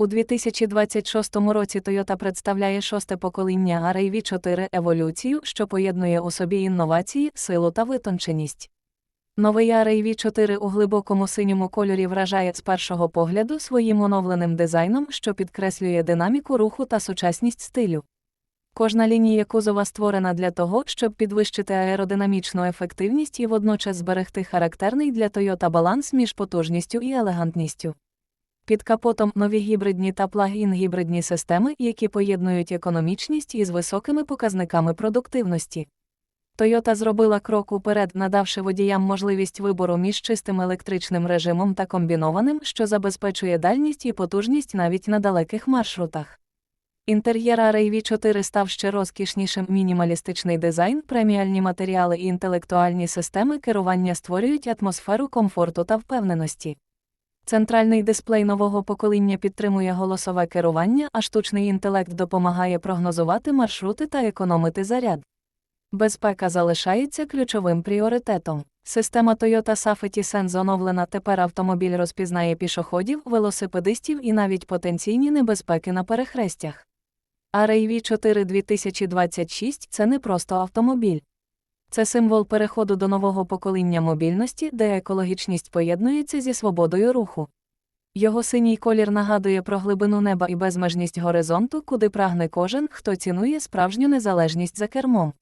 У 2026 році Toyota представляє шосте покоління RAV4 еволюцію, що поєднує у собі інновації, силу та витонченість. Новий RAV4 у глибокому синьому кольорі вражає з першого погляду своїм оновленим дизайном, що підкреслює динаміку руху та сучасність стилю. Кожна лінія кузова створена для того, щоб підвищити аеродинамічну ефективність і водночас зберегти характерний для Toyota баланс між потужністю і елегантністю. Під капотом нові гібридні та плагін гібридні системи, які поєднують економічність із високими показниками продуктивності. Toyota зробила крок уперед, надавши водіям можливість вибору між чистим електричним режимом та комбінованим, що забезпечує дальність і потужність навіть на далеких маршрутах. Інтер'єр RAV4 став ще розкішнішим мінімалістичний дизайн, преміальні матеріали і інтелектуальні системи керування створюють атмосферу комфорту та впевненості. Центральний дисплей нового покоління підтримує голосове керування, а штучний інтелект допомагає прогнозувати маршрути та економити заряд. Безпека залишається ключовим пріоритетом. Система Toyota Safety Sense оновлена тепер автомобіль розпізнає пішоходів, велосипедистів і навіть потенційні небезпеки на перехрестях. RAV4 2026 це не просто автомобіль. Це символ переходу до нового покоління мобільності, де екологічність поєднується зі свободою руху. Його синій колір нагадує про глибину неба і безмежність горизонту, куди прагне кожен, хто цінує справжню незалежність за кермом.